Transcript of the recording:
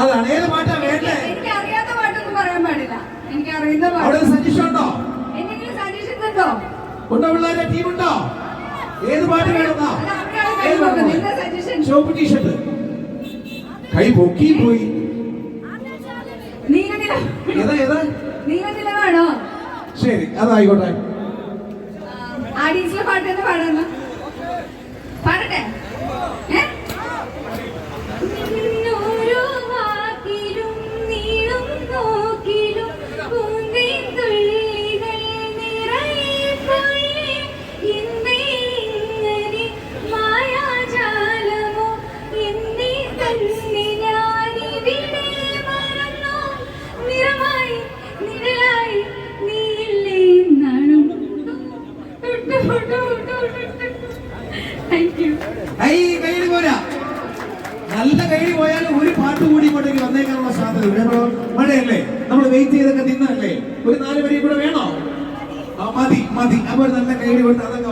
അതാണ് ഏത് പാട്ടാ വേണ്ടേ എനിക്ക് അറിയാത്ത പാട്ടൊന്നും പറയാൻ പാടില്ല എനിക്ക് അറിയുന്ന അവിടെ സജഷൻ ഉണ്ടോ എന്തെങ്കിലും സജീഷ് ഉണ്ടോ ഉണ്ടോ പിള്ളേരെ ഉണ്ടോ ഏത് പാട്ട് വേണമെന്നാ ചുവപ്പ് ടീഷർട്ട് കൈ പൊക്കി പോയി ഏതാ ഏതാ ശരി അതായിക്കോട്ടെ പാട്ട് തന്നെ നല്ല കൈയിൽ പോയാലും ഒരു പാട്ട് കൂടി ഇങ്ങോട്ടേക്ക് വന്നേക്കാനുള്ള സാധ്യത മഴയല്ലേ? നമ്മൾ വെയിറ്റ് ചെയ്തൊക്കെ നിന്നല്ലേ ഒരു നാല് മതി മതി. അവർ നല്ല കൈയിൽ കൊടുത്ത് അവസാനം